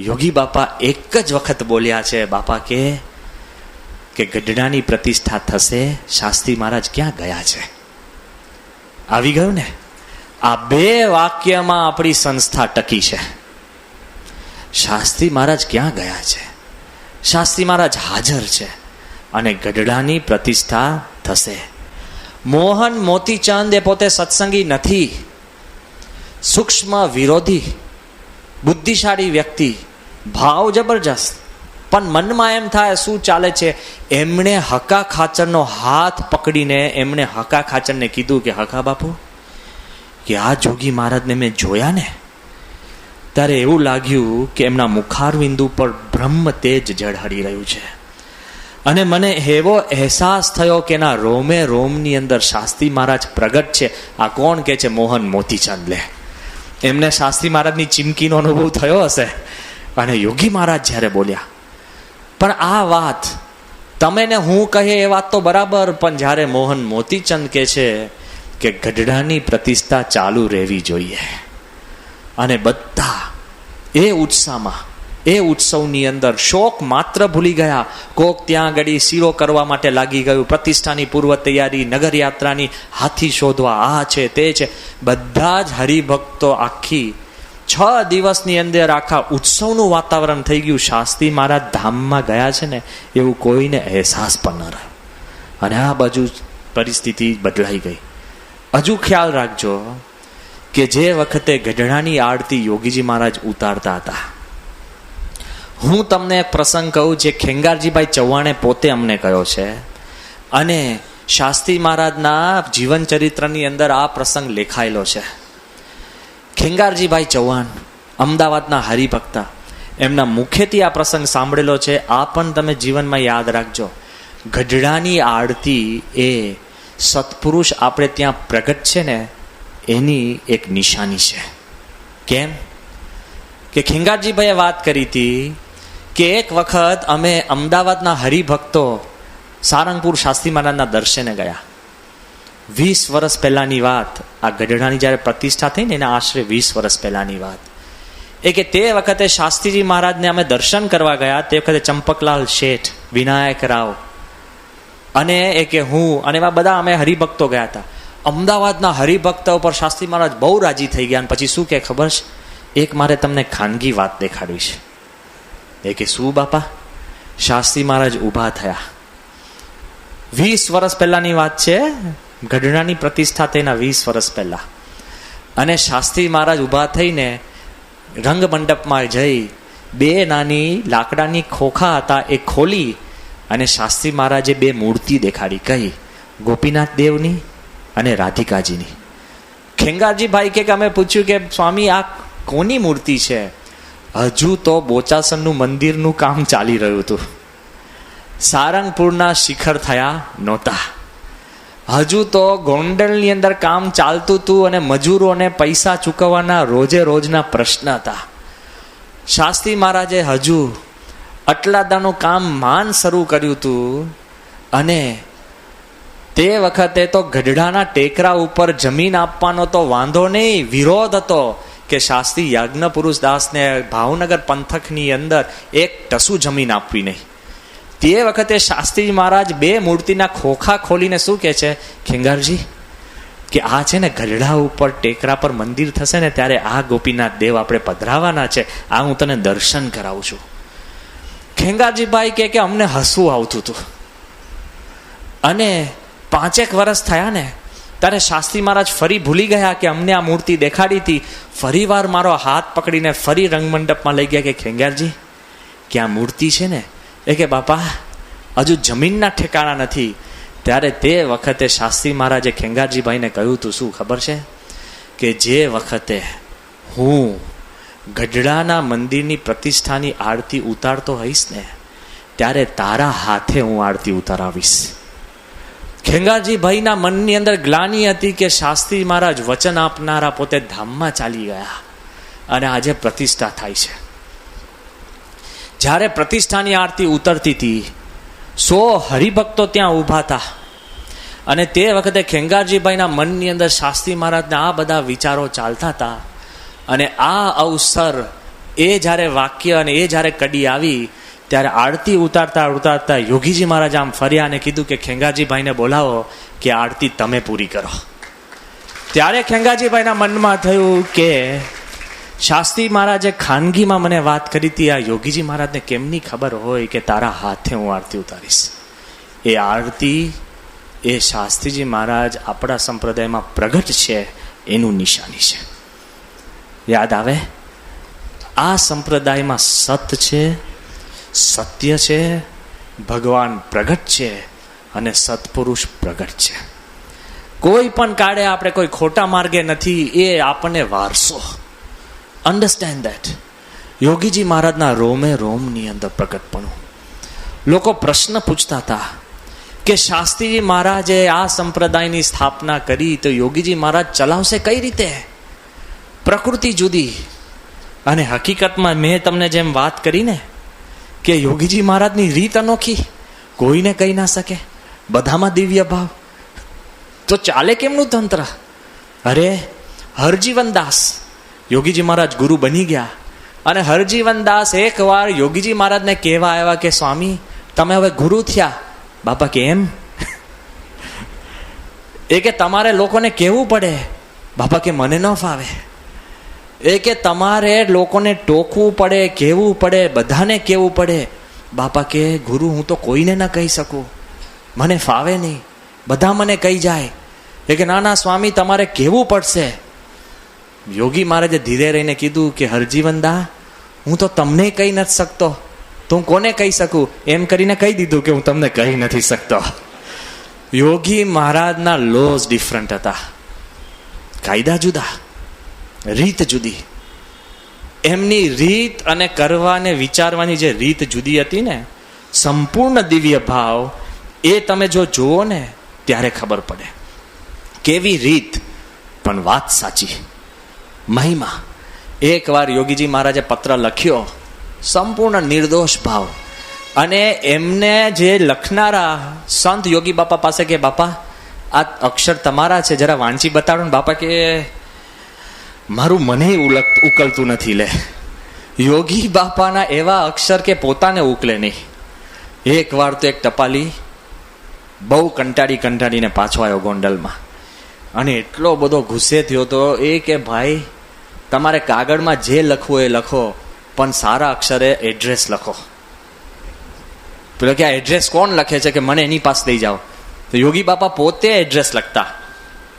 યોગી બાપા એક જ વખત બોલ્યા છે, બાપા કે કે ગઢડાની પ્રતિષ્ઠા થશે, શાસ્ત્રી મહારાજ ક્યાં ગયા છે? આવી ગયું ને? આ બે વાક્યમાં આપણી સંસ્થા ટકી છે. શાસ્ત્રી મહારાજ ક્યાં ગયા છે? શાસ્ત્રી મહારાજ હાજર છે અને ગઢડાની પ્રતિષ્ઠા થશે. મોહન મોતીચંદ પોતે સત્સંગી નથી. સૂક્ષ્મ વિરોધી બુદ્ધિશાળી વ્યક્તિ, ભાવ જબરજસ્ત. પણ મનમાં એમ થાય, શું ચાલે છે? એમણે હકા ખાચરનો હાથ પકડીને એમણે હકા ખાચરને કીધું કે, હકા બાપુ, કે આ જોગી મહારાજને મેં જોયા ને? ત્યારે એવું લાગ્યું કે એમના મુખારવિંદુ પર બ્રહ્મ તેજ ઝળહળી રહ્યું છે. અને મને એવો અહેસાસ થયો કે એના રોમે રોમની અંદર શાસ્ત્રી મહારાજ પ્રગટ છે. આ કોણ કે છે? મોહન મોતીચંદ લે. એમને શાસ્ત્રી મહારાજની ચીમકીનો અનુભવ થયો હશે. અને યોગી મહારાજ જ્યારે બોલ્યા, પણ આ વાત તમે ને હું કહે એ વાત તો બરાબર, પણ જ્યારે મોહન મોતીચંદ કે છે કે ગઢડાની પ્રતિષ્ઠા ચાલુ રહેવી જોઈએ. અને બધા એ ઉત્સાહમાં એ ઉત્સવની અંદર શોક માત્ર ભૂલી ગયા. કોક ત્યાં ગળી શીરો કરવા માટે લાગી ગયું. પ્રતિષ્ઠાની પૂર્વ તૈયારી, નગરયાત્રાની હાથી શોધવા. આ છે, તે છે. બધા જ હરિભક્તો આખી છ દિવસની અંદર આખા ઉત્સવનું વાતાવરણ થઈ ગયું. શાસ્ત્રી મહારાજ ધામમાં ગયા છે ને, એવું કોઈને અહેસાસ પણ ન રહ્યો અને આ બાજુ પરિસ્થિતિ બદલાઈ ગઈ. હજુ ખ્યાલ રાખજો કે જે વખતે ગઢડાની આરતી યોગીજી મહારાજ ઉતારતા હતા હું તમને એક પ્રસંગ કહું જે ખેંગારજીભાઈ ચૌહાણે પોતે અમને કહ્યો છે. અને શાસ્ત્રી મહારાજના જીવન ચરિત્રની અંદર આ પ્રસંગ લેખાયેલો છે. ખેંગારજીભાઈ ચૌહાણ, અમદાવાદના હરિભક્ત, એમના મુખેથી આ પ્રસંગ સાંભળેલો છે. આ પણ તમે જીવનમાં યાદ રાખજો. ગઢડાની આરતી એ સત્પુરુષ આપણે ત્યાં પ્રગટ છે ને, એની એક નિશાની છે. કેમ? કે ખેંગારજીભાઈએ વાત કરી હતી કે એક વખત અમે અમદાવાદના હરિભક્તો સારંગપુર શાસ્ત્રી મહારાજના દર્શને ગયા. વીસ વર્ષ પહેલાંની વાત, આ ગઢડાની જ્યારે પ્રતિષ્ઠા થઈ ને એના આશરે વીસ વર્ષ પહેલાંની વાત. એ કે તે વખતે શાસ્ત્રીજી મહારાજને અમે દર્શન કરવા ગયા, તે વખતે ચંપકલાલ શેઠ, વિનાયક રાવ. અને એ કે હું, અને એવા બધા અમે હરિભક્તો ગયા હતા. અમદાવાદના હરિભક્તો ઉપર શાસ્ત્રી મહારાજ બહુ રાજી થઈ ગયા અને પછી શું કે ખબર છે? એક મારે તમને ખાનગી વાત દેખાડવી છે. એ કે શું બાપા શાસ્ત્રી મહારાજ ઊભા થયા વીસ વર્ષ પહેલાની વાત છે. ગઢડાની પ્રતિષ્ઠા થઈના વીસ વર્ષ પહેલા. અને શાસ્ત્રી મહારાજ ઊભા થઈને રંગમંડપમાં જઈ બે નાની લાકડાની ખોખા હતા, એ ખોલી અને શાસ્ત્રી મહારાજે બે મૂર્તિ દેખાડી. કહી ગોપીનાથ દેવની અને રાધિકાજીની. ખેંગારજીભાઈ કે અમે પૂછ્યું કે સ્વામી, આ કોની મૂર્તિ છે? હજુ તો બોચાસનનું મંદિરનું કામ ચાલી રહ્યું હતું. સારંગપુરના શિખર થયા નહોતા. હજુ તો ગોંડલની અંદર કામ ચાલતું હતું અને મજૂરોને પૈસા ચૂકવવાના રોજે રોજના પ્રશ્ન હતા. શાસ્ત્રી મહારાજે હજુ અટલાદાનું કામ માન શરૂ કર્યું હતું અને તે વખતે તો ગઢડાના ટેકરા ઉપર જમીન આપવાનો તો વાંધો નહીં, વિરોધ હતો. કે શાસ્ત્રી યજ્ઞ પુરુષ દાસને ભાવનગર પંથકની અંદર એક ટસુ જમીન આપવી નહીં. તે વખતે શાસ્ત્રી મહારાજ બે મૂર્તિના ખોખા ખોલીને શું કહે છે? ખેંગારજી, કે આ છે ને ગઢડા ઉપર ટેકરા પર મંદિર થશે ને ત્યારે આ ગોપીનાથ દેવ આપણે પધરાવાના છે. આ હું તને દર્શન કરાવું છું. ખેંગારજીભાઈ કે અમને હસવું આવતું હતું. અને પાંચેક વર્ષ થયા ને ત્યારે શાસ્ત્રી મહારાજ ફરી ભૂલી ગયા કે અમને આ મૂર્તિ દેખાડી હતી. ફરી વાર મારો હાથ પકડીને ફરી રંગમંડપમાં લઈ ગયા કે ખેંગારજી, કે આ મૂર્તિ છે ને? એ કે બાપા, હજુ જમીનના ઠેકાણા નથી. ત્યારે તે વખતે શાસ્ત્રી મહારાજે ખેંગારજીભાઈને કહ્યું હતું શું ખબર છે? કે જે વખતે હું ગઢડાના મંદિરની પ્રતિષ્ઠાની આરતી ઉતારતો હઈશ ને, ત્યારે તારા હાથે હું આરતી ઉતારાવીશ. ખેંગારજી ભાઈના મનની અંદર ગ્લાની હતી કે શાસ્ત્રી મહારાજ વચન આપનારા પોતે ધામમાં ચાલી ગયા અને આજે પ્રતિષ્ઠા થાય છે. જ્યારે પ્રતિષ્ઠાની આરતી ઉતરતી હતી, સો હરિભક્તો ત્યાં ઊભા હતા અને તે વખતે ખેંગારજીભાઈના મનની અંદર શાસ્ત્રી મહારાજના આ બધા વિચારો ચાલતા હતા અને આ અવસર એ જ્યારે વાક્ય અને એ જ્યારે કડી આવી ત્યારે આરતી ઉતારતા ઉતારતા યોગીજી મહારાજ આમ ફર્યા અને કીધું કે ખેંગાજીભાઈને બોલાવો કે આરતી તમે પૂરી કરો. ત્યારે ખેંગાજીભાઈના મનમાં થયું કે શાસ્ત્રી મહારાજે ખાનગીમાં મને વાત કરી હતી, આ યોગીજી મહારાજને કેમની ખબર હોય કે તારા હાથે હું આરતી ઉતારીશ? એ આરતી એ શાસ્ત્રીજી મહારાજ આપણા સંપ્રદાયમાં પ્રગટ છે, એનું નિશાની છે. યાદ આવે? આ સંપ્રદાયમાં સત છે સત્ય છે, ભગવાન પ્રગટ છે અને સત્પુરુષ પ્રગટ છે. કોઈ પણ કાળે આપણે કોઈ ખોટા માર્ગે નથી, એ આપણને વારસો. અન્ડરસ્ટેન્ડ દેટ યોગીજી મહારાજના રોમે રોમની અંદર પ્રગટપણું લોકો પ્રશ્ન પૂછતા હતા કે શાસ્ત્રીજી મહારાજે આ સંપ્રદાયની સ્થાપના કરી તો યોગીજી મહારાજ ચલાવશે કઈ રીતે? પ્રકૃતિ જુદી. અને હકીકતમાં મેં તમને જેમ વાત કરી ને કે યોગીજી મહારાજની રીત અનોખી. કોઈને કહી ના શકે. બધામાં દિવ્ય ભાવ. તો ચાલે કેમનું તંત્ર? અરે, હરજીવન દાસ. યોગીજી મહારાજ ગુરુ બની ગયા. અને હરજીવન દાસ એકવાર યોગીજી મહારાજને કહેવા આવ્યા કે, સ્વામી, તમે હવે ગુરુ થયા. બાપા, કેમ? એ કે તમારે લોકોને કહેવું પડે. બાપા, કે મને ન ફાવે. એ કે તમારે લોકોને ટોકવું પડે, કહેવું પડે, બધાને કહેવું પડે. બાપા કે, ગુરુ, હું તો કોઈને ન કહી શકું. મને ફાવે નહીં. બધા મને કહી જાય. એ કે, ના ના, સ્વામી, તમારે કહેવું પડશે. યોગી મહારાજે ધીરે રહીને કીધું કે હરજીવનદા હું તો તમને કહી નથી શકતો. તો હું કોને કહી શકું? એમ કરીને કહી દીધું કે, હું તમને કહી નથી શકતો. યોગી મહારાજના લોઝ ડિફરન્ટ હતા. કાયદા જુદા. રીત જુદી. એમની રીત અને કરવાને વિચારવાની જે રીત જુદી હતી ને, સંપૂર્ણ દિવ્ય ભાવ, એ તમે જો જુઓ ને, ત્યારે ખબર પડે. કેવી રીત? પણ વાત સાચી. મહિમા. એકવાર યોગીજી મહારાજે પત્ર લખ્યો, સંપૂર્ણ નિર્દોષ ભાવ. અને એમને જે લખનારા સંત યોગી બાપા પાસે કે, બાપા, આ અક્ષર તમારા છે, જરા વાંચી બતાડો ને બાપા કે મારું મને ઉકલતું નથી લે. યોગી બાપાના એવા અક્ષર કે પોતાને ઉકલે નહીં. એક વાર તો એક ટપાલી બહુ કંટાળી કંટાળીને પાછો આવ્યો ગોંડલમાં. અને એટલો બધો ગુસ્સે થયો તો એ કે, ભાઈ, તમારે કાગળમાં જે લખવું એ લખો, પણ સારા અક્ષરે એડ્રેસ લખો. પેલો કે, આ એડ્રેસ કોણ લખે છે કે મને એની પાસે દઈ જાઓ? તો યોગી બાપા પોતે એડ્રેસ લખતા.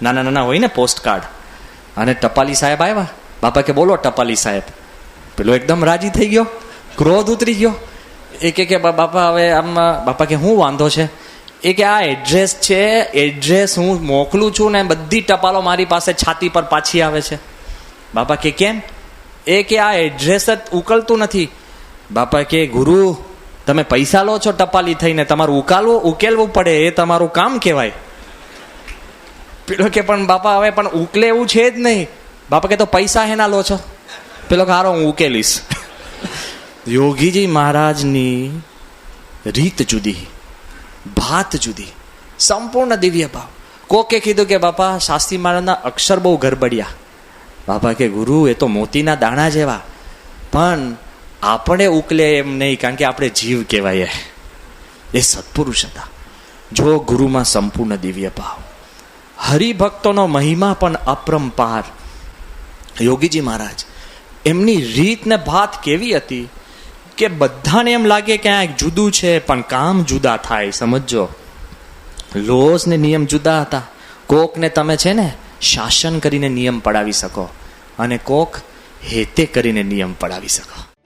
નાના નાના હોય ને પોસ્ટ કાર્ડ અને ટપાલી સાહેબ આવ્યા. બાપા કે બોલો, ટપાલી સાહેબ. પેલો એકદમ રાજી થઈ ગયો. ક્રોધ ઉતરી ગયો. એ કે કે બાપા, હવે આમ બાપા કે શું વાંધો છે? એ કે, આ એડ્રેસ છે. એડ્રેસ હું મોકલું છું ને બધી ટપાલો મારી પાસે છાતી પર પાછી આવે છે. બાપા કે, કેમ? એ કે, આ એડ્રેસ જ ઉકલતું નથી. બાપા કે, ગુરુ, તમે પૈસા લો છો ટપાલી થઈને. તમારું ઉકાલવું, ઉકેલવું પડે. એ તમારું કામ કહેવાય. પેલો કે, પણ બાપા, હવે પણ ઉકલે એવું છે જ નહીં. બાપા કે, તો પૈસા હેના લો છો? પેલો કે, હારો, હું ઉકેલીશ. યોગીજી મહારાજની રીત જુદી, ભાત જુદી, સંપૂર્ણ દિવ્ય ભાવ. કોકે કીધું કે, બાપા, શાસ્ત્રી મહારાજના અક્ષર બહુ ગરબડિયા. બાપા કે, ગુરુ, એ તો મોતીના દાણા જેવા. પણ આપણે ઉકલે એમ નહીં, કારણ કે આપણે જીવ કહેવાય. એ સત્પુરુષ હતા. જો ગુરુમાં સંપૂર્ણ દિવ્ય ભાવ. હરિભક્તોનો મહિમા પણ અપરંપાર. યોગીજી મહારાજ, એમની રીત ને ભાત કેવી હતી કે બધાને એમ લાગે કે આ જુદું છે, પણ કામ જુદા થાય સમજો લોસ ને નિયમ જુદા હતા. કોકને તમે છે ને શાસન કરીને નિયમ પડાવી શકો અને કોક હેતે કરીને નિયમ પડાવી શકો.